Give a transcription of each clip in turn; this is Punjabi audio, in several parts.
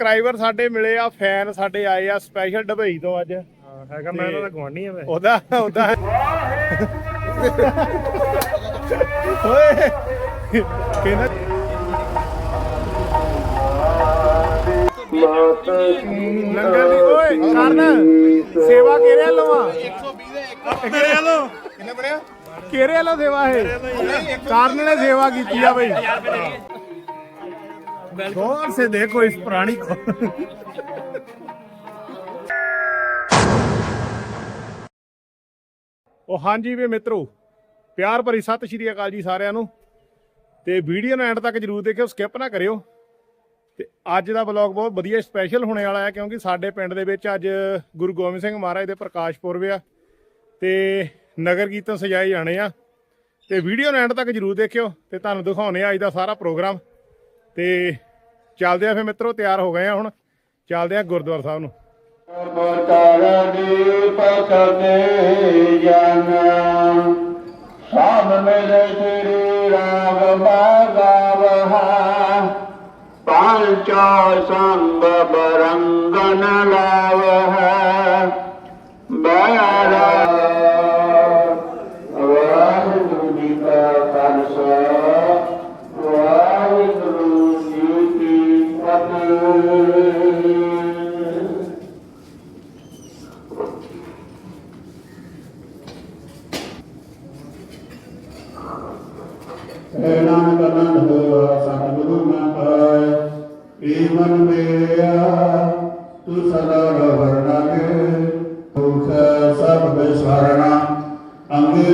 ਸਬਸਕ੍ਰਾਈਬਰ ਸਾਡੇ ਮਿਲੇ ਆ ਫੈਨ ਸਾਡੇ ਆਏ ਆ ਸਪੈਸ਼ਲ ਡਬਈ ਤੋਂ ਅੱਜ। ਹਾਂ, ਹੈਗਾ ਮੈਂ ਇਹਨਾਂ ਦਾ ਗਵਾਂਢੀ ਆ ਮੈਂ। ਉਹਦਾ ਉਹਦਾ। ਓਏ ਕਹਿੰਦਾ ਲੰਗਰ ਦੀ ਓਏ ਕਰਨ। ਸੇਵਾ ਕਿਹੜੇ ਲਵਾ 120 ਦੇ 120 ਕਿਹੜੇ ਲੋ ਕਿੰਨੇ ਬਣਿਆ? ਕਿਹੜੇ ਲੋ ਸੇਵਾ ਹੈ ਕਰਨ ਨੇ ਸੇਵਾ ਕੀਤੀ ਆ ਬਈ। ਗੌਰ ਸੇ ਦੇਖੋ ਇਸ ਪ੍ਰਾਣੀ ਕੋ ਉਹ ਹਾਂਜੀ ਵੀ ਮਿੱਤਰੋ ਪਿਆਰ ਭਰੀ ਸਤਿ ਸ਼੍ਰੀ ਅਕਾਲ ਜੀ ਸਾਰਿਆਂ ਨੂੰ। ਤੇ ਵੀਡੀਓ ਨੂੰ ਐਂਡ ਤੱਕ ਜਰੂਰ ਦੇਖਿਓ ਸਕਿਪ ਨਾ ਕਰਿਓ। ਤੇ ਅੱਜ ਦਾ ਵਲੌਗ ਬਹੁਤ ਵਧੀਆ ਸਪੈਸ਼ਲ ਹੋਣੇ ਵਾਲਾ ਹੈ ਕਿਉਂਕਿ ਸਾਡੇ ਪਿੰਡ ਦੇ ਵਿੱਚ ਅੱਜ ਗੁਰੂ ਗੋਬਿੰਦ ਸਿੰਘ ਮਹਾਰਾਜ ਦੇ ਪ੍ਰਕਾਸ਼ ਪੁਰਬ ਆ। ਤੇ ਨਗਰ ਕੀਰਤਨ ਸਜਾਏ ਜਾਣੇ ਆ। ਤੇ ਵੀਡੀਓ ਨੂੰ ਐਂਡ ਤੱਕ ਜਰੂਰ ਦੇਖਿਓ ਤੇ ਤੁਹਾਨੂੰ ਦਿਖਾਉਣੇ ਆ ਅੱਜ ਦਾ ਸਾਰਾ ਪ੍ਰੋਗਰਾਮ। ਤੇ ਚੱਲਦੇ ਆ ਫਿਰ ਮਿੱਤਰੋ, ਤਿਆਰ ਹੋ ਗਏ ਆ ਹੁਣ। ਚੱਲਦੇ ਆ ਗੁਰਦੁਆਰਾ ਸਾਹਿਬ ਨੂੰ। ਬਤਰਦੀ ਪਕਦੇ ਜਨ। ਸਭ ਮਿਲੇ ਰਾਗ ਬਾਗਾਵਹਾ ਪੰਚਾ ਸੰਗ ਬਰੰਗਨ ਲਾਵਹਾ।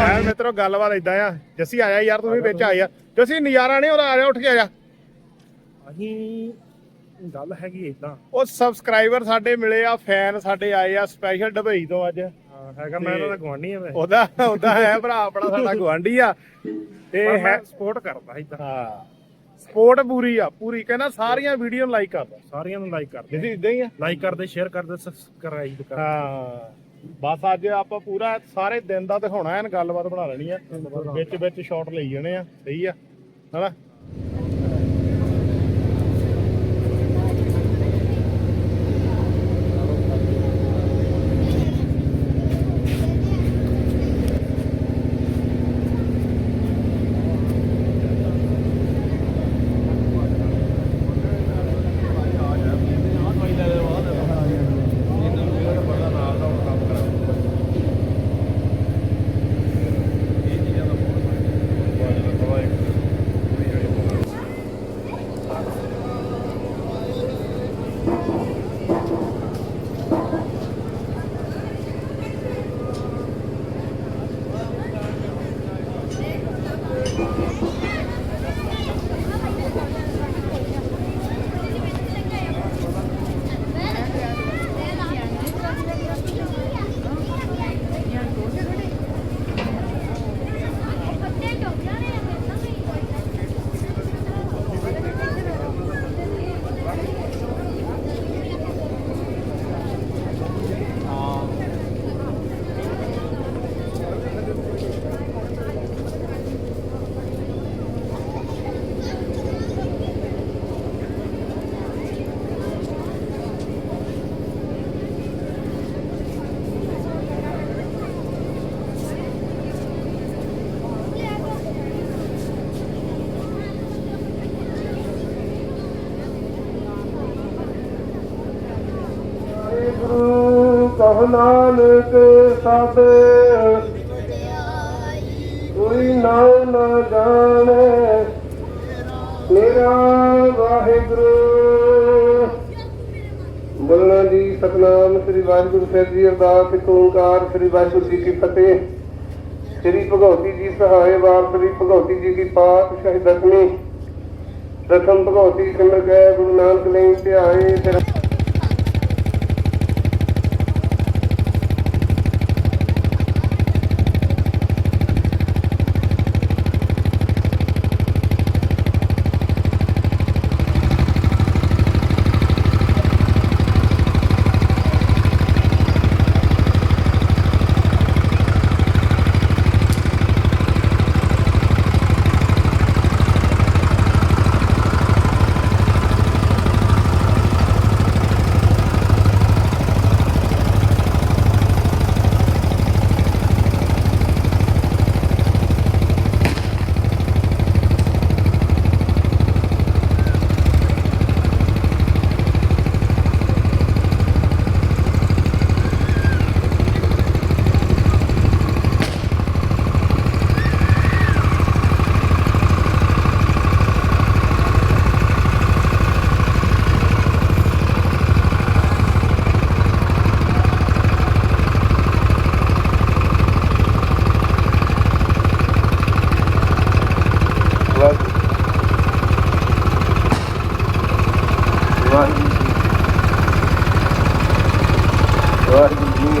ਐ ਮਿੱਤਰੋ ਗੱਲਬਾਤ ਇਦਾਂ ਆ। ਜੱਸੀ ਆਇਆ ਯਾਰ ਤੂੰ ਵੀ ਵਿੱਚ ਆਇਆ ਜੱਸੀ ਨਜ਼ਾਰਾ ਨਹੀਂ ਉਹਦਾ ਆ ਜਾ ਉੱਠ ਕੇ ਆ ਜਾ। ਅਸੀਂ ਗੱਲ ਹੈਗੀ ਇਦਾਂ ਉਹ ਸਬਸਕ੍ਰਾਈਬਰ ਸਾਡੇ ਮਿਲੇ ਆ ਫੈਨ ਸਾਡੇ ਆਏ ਆ ਸਪੈਸ਼ਲ ਡਬਈ ਤੋਂ ਅੱਜ। ਹਾਂ, ਹੈਗਾ ਮੈਂ ਇਹਨਾਂ ਦਾ ਗਵਾਂਢੀ ਆ ਮੈਂ। ਉਹਦਾ ਉਹਦਾ ਹੈ ਭਰਾ ਆਪਣਾ ਸਾਡਾ ਗਵਾਂਢੀ ਆ। ਤੇ ਹੈ ਮੈਂ ਸਪੋਰਟ ਕਰਦਾ ਇਦਾਂ ਹਾਂ ਸਪੋਰਟ ਪੂਰੀ ਆ ਪੂਰੀ। ਕਹਿੰਦਾ ਸਾਰੀਆਂ ਵੀਡੀਓ ਨੂੰ ਲਾਈਕ ਕਰਦਾ ਸਾਰਿਆਂ ਨੂੰ ਲਾਈਕ ਕਰਦੇ ਜਿੱਦੀ ਇਦਾਂ ਹੀ ਆ। ਲਾਈਕ ਕਰਦੇ ਸ਼ੇਅਰ ਕਰਦੇ ਸਬਸਕ੍ਰਾਈਬ ਕਰਦੇ। ਹਾਂ। ਬਸ ਅੱਜ ਆਪਾਂ ਪੂਰਾ ਸਾਰੇ ਦਿਨ ਦਾ ਦਿਖਾਉਣਾ, ਐਨ ਗੱਲਬਾਤ ਬਣਾ ਲੈਣੀ ਆ। ਵਿੱਚ ਵਿੱਚ ਸ਼ਾਟ ਲਈ ਜਾਣੇ ਆ, ਸਹੀ ਆ, ਹਨਾ? ਕਹੋ ਨਾਨਕ ਸਭ ਕੋਈ ਨਾਮ ਨਾ ਜਾਣੇ, ਮੇਰਾ ਵਾਹਿਗੁਰੂ। ਬੋਲਣਾ ਜੀ, ਸਤਨਾਮ ਸ੍ਰੀ ਵਾਹਿਗੁਰੂ ਸਾਹਿਬ ਜੀ, ਅਰਦਾਸ ਇੱਕ ਓੰਕਾਰ ਸ੍ਰੀ ਵਾਹਿਗੁਰੂ ਜੀ ਕੀ ਫਤਿਹ। ਸ੍ਰੀ ਭਗਵਤੀ ਜੀ ਸਹਾਏ ਵਾਰ ਸ੍ਰੀ ਭਗਵਤੀ ਜੀ ਕੀ ਪਾਤਸ਼ਾਹੀ ਦਸਵੀਂ। ਦਸਮ ਭਗਵਤੀ ਸਿਮਰ ਗਏ ਗੁਰੂ ਨਾਨਕ ਲਈ ਧਿਆਏ, ਤੇਰਾ ਵਾਹਿਗੁਰੂ ਜੀ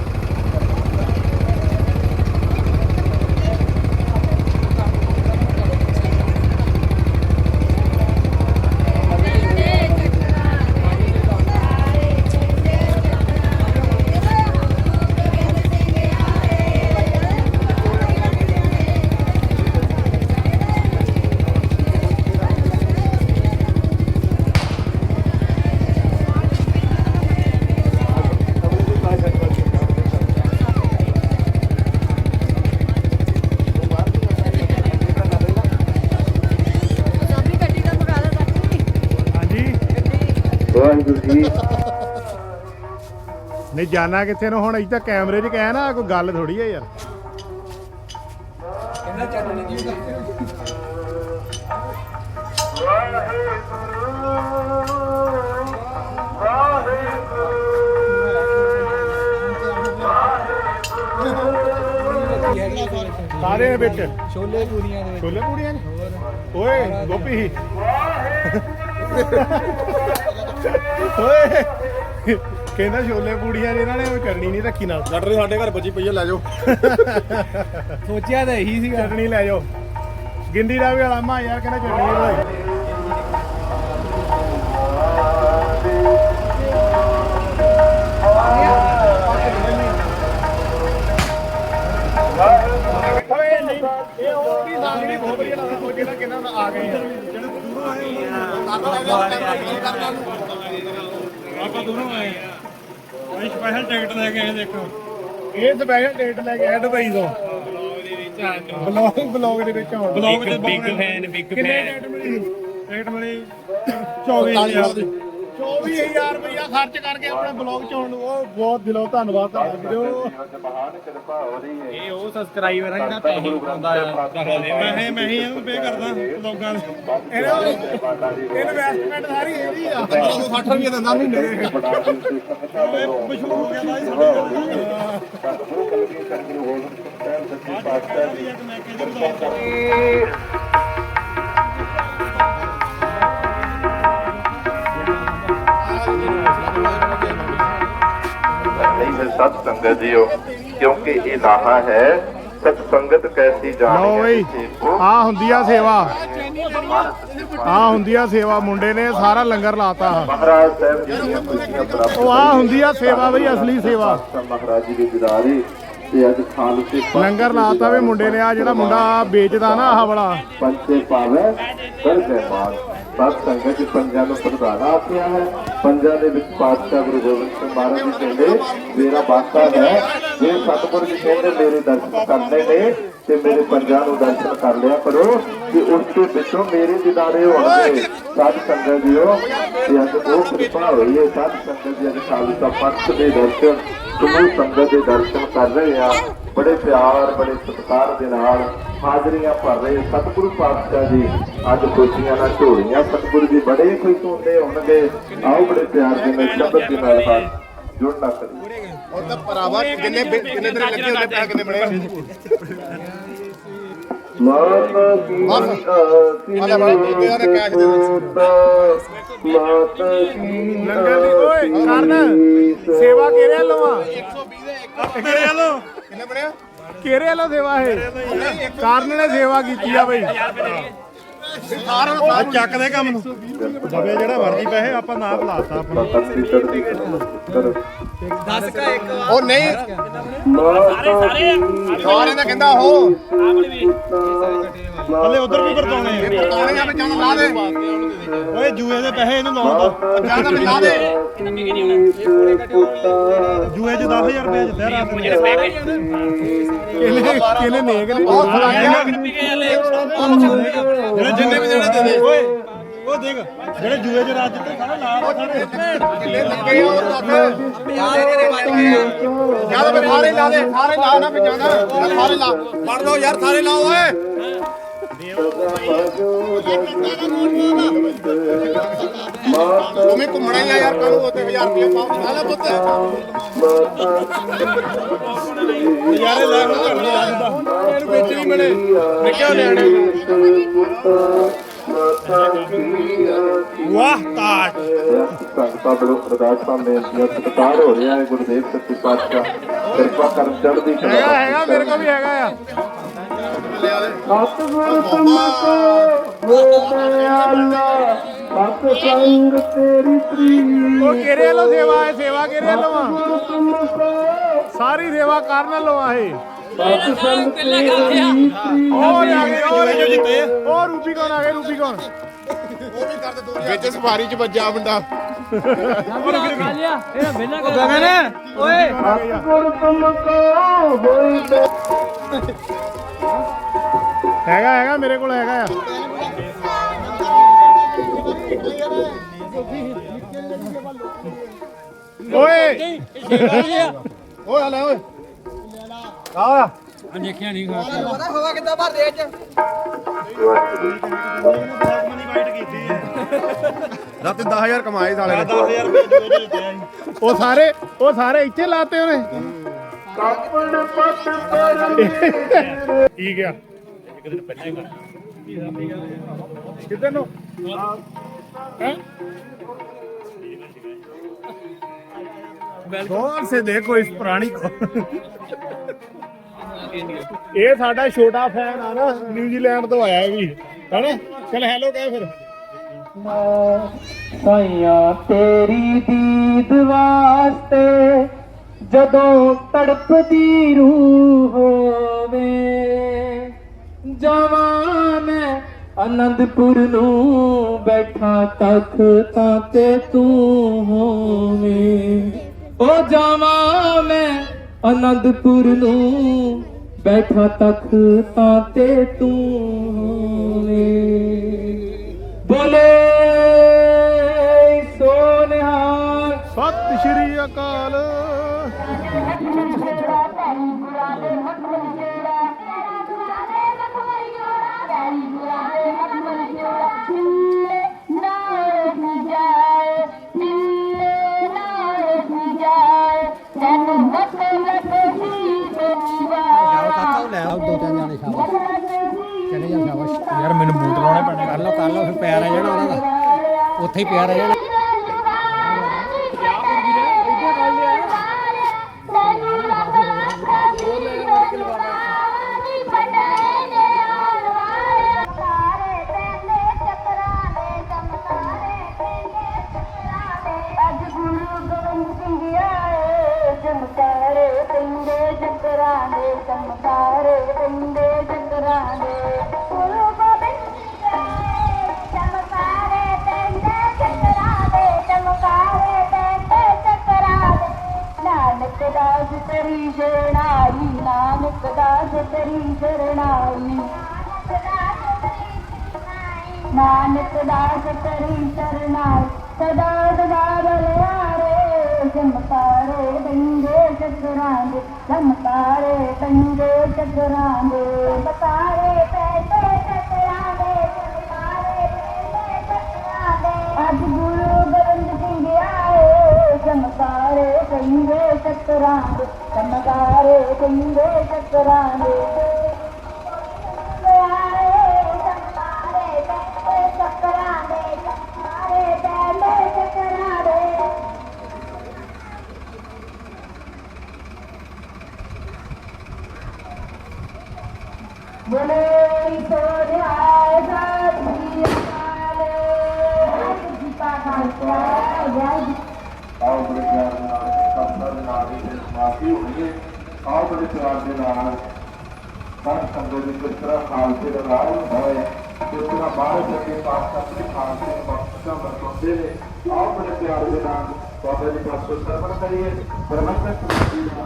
ਨਹੀਂ ਜਾਣਾ ਕਿੱਥੇ ਨੂੰ? ਹੁਣ ਇੱਥੇ ਕੈਮਰੇ 'ਚ ਕਹਿ ਨਾ ਕੋਈ ਗੱਲ ਥੋੜੀ ਹੈ ਯਾਰ। ਸਾਰੇ ਦੇ ਵਿੱਚ? ਛੋਲੇ ਪੂਰੀਆਂ ਦੇ ਛੋਲੇ ਪੂੜੀਆਂ ਨੇ ਓਏ ਗੋਪੀ। ਓਏ। ਕਹਿੰਦਾ ਛੋਲੇ ਪੂੜੀਆਂ ਨੇ ਇਹਨਾਂ ਨੇ ਉਹ ਚਟਣੀ ਨਹੀਂ ਰੱਖੀ ਨਾਲ। ਚਟਨੀ ਸਾਡੇ ਘਰ ਬਚੀ ਪਈ ਆ ਲੈ ਜਾਓ। ਸੋਚਿਆ ਤਾਂ ਇਹੀ ਸੀਗਾ। ਚਟਣੀ ਲੈ ਜਾਓ। ਗਿੰਦੀ ਦਾ ਵੀ ਆਲਾਮਾ ਯਾਰ ਕਹਿੰਦਾ ਚਟਣੀ ਬਣਾਈ ਨਹੀਂ ਆਏ ਆਪਾਂ ਦੋਨੋਂ ਆਏ ਅਸੀਂ ਸਪੈਸ਼ਲ ਟਿਕਟ ਲੈ ਕੇ ਆਏ ਦੇਖੋ। ਇਹ ਸਪੈਸ਼ਲ ਡੇਟ ਲੈ ਕੇ ਆਇਆ ਦੁਬਈ ਤੋਂ। ਬਲੌਗ ਬਲੌਗ ਦੇ ਵਿੱਚ ਆਉਣ। ਬਲੌਗ ਦੇ ਬਿਗ ਫੈਨ ਬਿਗ ਕਿੰਨੇ ਡੇਟ ਮਿਲੀ? ਟਿਕਟ ਮਿਲੀ? 24000 ਦੀ 24000 ਰੁਪਇਆ ਖਰਚ ਕਰਕੇ ਆਪਣੇ ਬਲੌਗ ਚ ਆਉਣ ਨੂੰ। ਉਹ ਬਹੁਤ ਦਿਲੋਂ ਧੰਨਵਾਦ ਤੁਹਾਡਾ ਵੀਰੋ। ਇਹ ਉਹ ਸਬਸਕ੍ਰਾਈਬਰ ਆ ਜਿਹੜਾ ਪੈਸੇ ਪਾਉਂਦਾ ਆ। ਮੈਂ ਮੈਂ ਹੀ ਇਹਨੂੰ ਪੇ ਕਰਦਾ ਬਲੌਗਾਂ ਦੇ ਇਹਨਾਂ ਇਨਵੈਸਟਮੈਂਟ ਸਾਰੀ ਇਹਦੀ ਆ। 60 ਰੁਪਏ ਦਿੰਦਾ ਮਹੀਨੇ ਦੇ। ਮਸ਼ਹੂਰ ਹੋ ਗਿਆ ਬਾਈ ਸਾਡੇ ਮੈਂ ਕਿਹਨੂੰ ਨਹੀਂ ਸਤ ਸੰਗਤ ਜੀਓ ਕਿਉਂਕਿ ਇਹ ਲਾਹਾ ਹੈ ਸਤ ਸੰਗਤ ਕੈਸੀ ਜਾਣੀ ਆ ਹੁੰਦੀ ਆ ਸੇਵਾ। ਆ ਹੁੰਦੀ ਆ ਸੇਵਾ ਮੁੰਡੇ ਨੇ ਸਾਰਾ ਲੰਗਰ ਲਾਤਾ। ਮਹਾਰਾਜ ਸਾਹਿਬ ਜੀ ਦੀਆਂ ਖੁਸ਼ੀਆਂ ਪ੍ਰਾਪਤ ਉਹ ਆ ਹੁੰਦੀ ਆ ਸੇਵਾ ਬਈ ਅਸਲੀ ਸੇਵਾ। ਮਹਾਰਾਜ ਜੀ ਦੇ ਦਿਦਾਰੇ ਤੇ ਅੱਜ ਖਾਲਸੇ ਲੰਗਰ ਲਾਤਾ ਵੇ ਮੁੰਡੇ ਨੇ ਆ ਜਿਹੜਾ ਮੁੰਡਾ ਵੇਚਦਾ ਨਾ ਆਹ ਵਾਲਾ। ਪੰਚੇ ਪਾਵੇ ਕਰ ਦੇ ਸਤ ਸੰਗਤ ਜੀ ਪੰਜਾਂ ਨੂੰ ਪ੍ਰਧਾਨ ਆਖਿਆ ਹੈ। ਪੰਜਾਂ ਦੇ ਵਿੱਚ ਪਾਤਸ਼ਾਹ ਗੁਰੂ ਗੋਬਿੰਦ ਸਿੰਘ ਮਹਾਰਾਜ ਜੀ ਕਹਿੰਦੇ, ਮੇਰਾ ਬਾਕਾ ਹੈ, ਜੇ ਸਤਿਗੁਰ ਜੀ ਕਹਿੰਦੇ, ਮੇਰੇ ਦਰਸ਼ਨ ਕਰਨੇ ਨੇ, ਤੇ ਮੇਰੇ ਪੰਜਾਂ ਨੂੰ ਦਰਸ਼ਨ ਕਰ ਲਿਆ ਕਰੋ ਕਿ ਉਸ ਦੇ ਵਿੱਚੋਂ ਮੇਰੇ ਦਿਦਾਰੇ ਹੋਣਗੇ। ਸਾਧ ਸੰਗਤ ਜੀਓ, ਤੇ ਅੱਜ ਉਹ ਕਿਰਪਾ ਹੋਈ ਹੈ। ਸਾਧ ਸੰਗਤ ਜੀ ਅੱਜ ਖਾਲਸਾ ਪੰਥ ਦੇ ਦਰਸ਼ਨ, ਸਮੂਹ ਸੰਗਤ ਦੇ ਦਰਸ਼ਨ ਕਰ ਰਹੇ ਆ। ਬੜੇ ਪਿਆਰ ਬੜੇ ਸਤਿਕਾਰ ਦੇ ਨਾਲ ਹਾਜ਼ਰੀਆਂ ਭਰ ਰਹੇ ਸਤਿਗੁਰੂ ਪਾਤਸ਼ਾਹ ਜੀ। ਅੱਜ ਖੁਸ਼ੀਆਂ ਨਾਲ ਢੋਲੀਆਂ ਸਤਿਗੁਰੂ ਜੀ ਬੜੇ ਖੁਸ਼ ਹੁੰਦੇ ਹੋਣਗੇ। ਆਓ ਬੜੇ ਪਿਆਰ ਦੇ ਨਾਲ ਸ਼ਬਦ ਦੇ ਨਾਲ ਹੱਥ ਜੁੜਨਾ ਕਰੀਏ। ਉਹ ਤਾਂ ਭਰਾਵਾ ਕਿੰਨੇ ਕਿੰਨੇ ਦਿਨ ਲੱਗੇ ਉਹਨੇ ਪੈਸੇ ਕਿੰਨੇ ਬਣੇ ਮਾਤਾ ਕੀ ਲੰਗਰ ਦੀ ਓਏ ਕਰਨ? ਸੇਵਾ ਕਿਹੜੇ ਆ? 120 ਦੇ ਇੱਕ ਕਿਹੜੇ ਵੱਲੋਂ। ਕਿੰਨੇ ਬਣਿਆ? ਕਿਹੜੇ ਵੱਲੋਂ ਸੇਵਾ ਹੈ ਕਰਨ ਨੇ ਸੇਵਾ ਕੀਤੀ ਆ ਬਈ। ਸਾਰਾ ਚੱਕ ਦੇ ਕੰਮ ਨੂੰ। ਦਵੇ ਜਿਹੜਾ ਮਰਜ਼ੀ ਪੈਸੇ ਆਪਾਂ ਨਾ ਬੁਲਾਤਾ ਆਪਣਾ ਕਰੋ ਉਹ ਨਹੀਂ। ਮਾਤਾ ਸਾਰੇ ਦਾ ਕਹਿੰਦਾ ਉਹ। ਹਲੇ ਉਧਰ ਵੀ ਵਰਤਾਉਣੇ ਆ। ਵਰਤਾਉਣੇ ਆ ਵਿੱਚ ਲਾ ਦੇ। ਓਏ ਜੂਏ ਦੇ ਪੈਸੇ ਇਹਨੂੰ ਲਾਉਣ ਦੋ। ਜਾਂ ਤਾਂ ਲਾ ਦੇ। ਜੂਏ ਚ 10000 ਰੁਪਏ ਜਿੱਤਿਆ ਰਾਤ ਨੂੰ ਕਿਹਨੇ ਨੇਕ ਨੇ? ਬਹੁਤ ਜਿਹੜੇ ਜਿੰਨੇ ਵੀ ਜਿਹੜੇ ਦੇ ਦੇ ਓਏ ਉਹ ਦੇਖ ਜਿਹੜੇ ਜੂਏ ਚ ਰਾਤ ਜਿੱਤੇ ਸਾਰੇ ਲਾ ਦੇ ਕਿੰਨੇ ਲੱਗੇ ਉਹ ਦੱਸ ਜਾਂ ਤਾਂ ਸਾਰੇ ਲਾ ਦੇ ਸਾਰੇ ਲਾ ਨਾ ਜਾਂਦਾ ਸਾਰੇ ਲਾ। ਪੜ ਲਓ ਯਾਰ ਸਾਰੇ ਲਾਓ ਓਏ। ਤੂੰ ਘੁੰਮਣਾ ਹੀ ਆ ਯਾਰ ਕੱਲ ਨੂੰ 1000 ਰੁਪਏ ਪਾਉ ਸਾਲਾ ਪੁੱਤ ਯਾਰੇ ਲੈ ਨੂੰ ਘਰ ਇਹਨੂੰ ਵਿੱਚ ਨਹੀਂ ਬਣੇ ਨਿੱਕਿਆ ਨਿਆਣੇ ਵਾਹ ਤਾਜ ਸੰਗਤਾਂ ਬੜੋ ਅਰਦਾਸ ਸਾਹਮਣੇ ਅੰਤਿਮ ਸਤਿਕਾਰ ਹੋ ਰਿਹਾ ਹੈ ਗੁਰਦੇਵ ਸੱਚੇ ਪਾਤਸ਼ਾਹ ਕਿਰਪਾ ਕਰਨ ਚੜ੍ਹਦੀ ਕਲਾ ਹੈਗਾ ਹੈਗਾ ਮੇਰੇ ਕੋਲ ਵੀ ਹੈਗਾ ਆ ਸਤਿਗੁਰ ਤੁਮਕੋ ਹੋਵੇ ਅੱਲਾ ਸਤ ਸੰਗ ਤੇਰੀ ਪ੍ਰੀਤ ਉਹ ਕਿਹੜੇ ਵੱਲੋਂ ਸੇਵਾ ਹੈ ਸਾਰੀ ਸੇਵਾ ਕਰਨ ਆ ਇਹ। ਸਤ ਸੰਗ ਤੇਰੀ ਪ੍ਰੀਤ ਉਹ ਆ ਗਏ। ਉਹ ਜੋ ਜਿੱਤੇ ਉਹ ਰੂਪੀ ਕੌਣ? ਆ ਗਏ ਰੂਪੀ ਕੌਣ ਉਹ ਵੀ ਕਰ ਦੇ ਵਿੱਚ ਸਵਾਰੀ ਚ ਵੱਜਾ ਬੰਦਾ ਸਤਿਗੁਰ ਤੁਮਕੋ ਹੋਵੇ ਹੈਗਾ ਹੈਗਾ ਮੇਰੇ ਕੋਲ ਹੈਗਾ ਆ। ਓਏ। ਓਏ ਆ ਲੈ ਓਏ। ਆ। ਰਾਤੇ 10000 ਕਮਾਏ ਸਾਲੇ ਨੇ। 10000 ਰੁਪਏ ਉਹ ਸਾਰੇ ਉਹ ਸਾਰੇ ਇੱਥੇ ਲਾਤੇ ਉਹਨੇ। ਕਾਪੜ ਪਤ ਪਰਮ ਇੱਕ ਸੇ ਦੇਖੋ ਇਸ ਪੁਰਾਣੀ ਕੋ ਇਹ ਸਾਡਾ ਛੋਟਾ ਫੈਨ ਆ ਨਾ ਨਿਊਜ਼ੀਲੈਂਡ ਤੋਂ ਆਇਆ ਵੀ। ਹਨਾ? ਚਲ ਹੈਲੋ ਕਹਿ ਫਿਰ। ਸਾਈਆਂ ਤੇਰੀ ਦੀਦ ਵਾਸਤੇ ਜਦੋਂ ਤੜਪਦੀ ਰੂਹ ਹੋਵੇ। ਜਾਵਾਂ ਮੈਂ ਅਨੰਦਪੁਰ ਨੂੰ, ਬੈਠਾ ਤਖਤਾਂ ਤੇ ਤੂੰ ਹੋਵੇਂ। ਉਹ ਜਾਵਾਂ ਮੈਂ ਆਨੰਦਪੁਰ ਨੂੰ, ਬੈਠਾ ਤਖਤਾਂ ਤੇ ਤੂੰ ਹੋਵੇਂ। ਬੋਲੇ ਸੋਨਿਹਾਰ ਸਤਿ ਸ਼੍ਰੀ ਅਕਾਲ। ਪੈਣੇ ਫਿਰ ਪਿਆਰ ਆ ਜਿਹੜਾ ਉਹਨਾਂ ਦਾ। ਉੱਥੇ ਹੀ ਪਿਆਰ ਆ ਜਿਹੜਾ। نانڪ داس ڪري شرڻا سدا چمڪاري چڱي چڪرانگي چمڪاري چڱي چڪرانگي چمڪاري پئسي چڪرانگي چمڪاري ستري اڄ گرو سنگهه آئي چمڪاري چڱي چڪرانگي چمڪاري چڱي چڪرانگي ਨਾਲ ਇਹ ਸਮਾਪਤੀ ਹੋਣੀ ਹੈ ਆਓ ਬੜੇ ਪਿਆਰ ਦੇ ਨਾਲ ਸਤ ਸੰਗਤ ਦੀ ਕਿਸ ਤਰ੍ਹਾਂ ਖਾਲਸੇ ਦਾ ਰਾਜ ਹੋਏ ਕਿਸ ਤਰ੍ਹਾਂ ਬਾਹਰ ਜਾ ਕੇ ਪਾਸ ਕਰਕੇ ਖਾਲਸੇ ਨੂੰ ਬਖਸ਼ਾ ਬਰਤੋਂਦੇ ਨੇ ਆਓ ਬੜੇ ਪਿਆਰ ਦੇ ਨਾਲ ਬਾਬਾ ਜੀ ਦਾ ਸਰਵਣ ਕਰੀਏ ਪ੍ਰਬੰਧਕ ਜੀ ਦਾ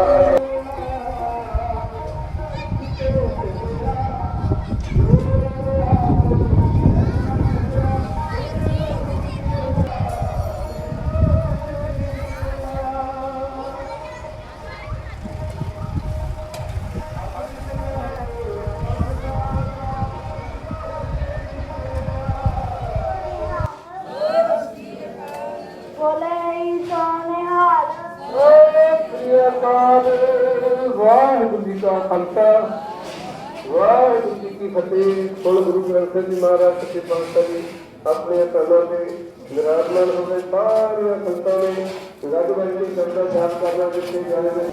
ਵਾਹਿਗੁਰੂ ਜੀ ਕਾ ਖਾਲਸਾ। ਵਾਹਿਗੁਰੂ ਜੀ ਕੀ ਫਤਿਹ। ਕੁਲ ਗੁਰੂ ਗ੍ਰੰਥ ਸਾਹਿਬ ਜੀ ਮਹਾਰਾਜ ਸੱਚੇ ਪਾਤਸ਼ਾਹ ਜੀ ਆਪਣੇ ਪਹਿਲਾਂ ਤੇ ਵਿਰਾਜਮਾਨ ਹੋਵੇ ਸਾਰੀਆਂ ਸੰਤਾਂ ਨੇ ਰੱਬ ਵੈਲੀ ਸ਼ਬਦਾਂ ਜਾਪ ਕਰਨਾ ਦਿੱਤੇ ਜਾਣੇ ਨੇ।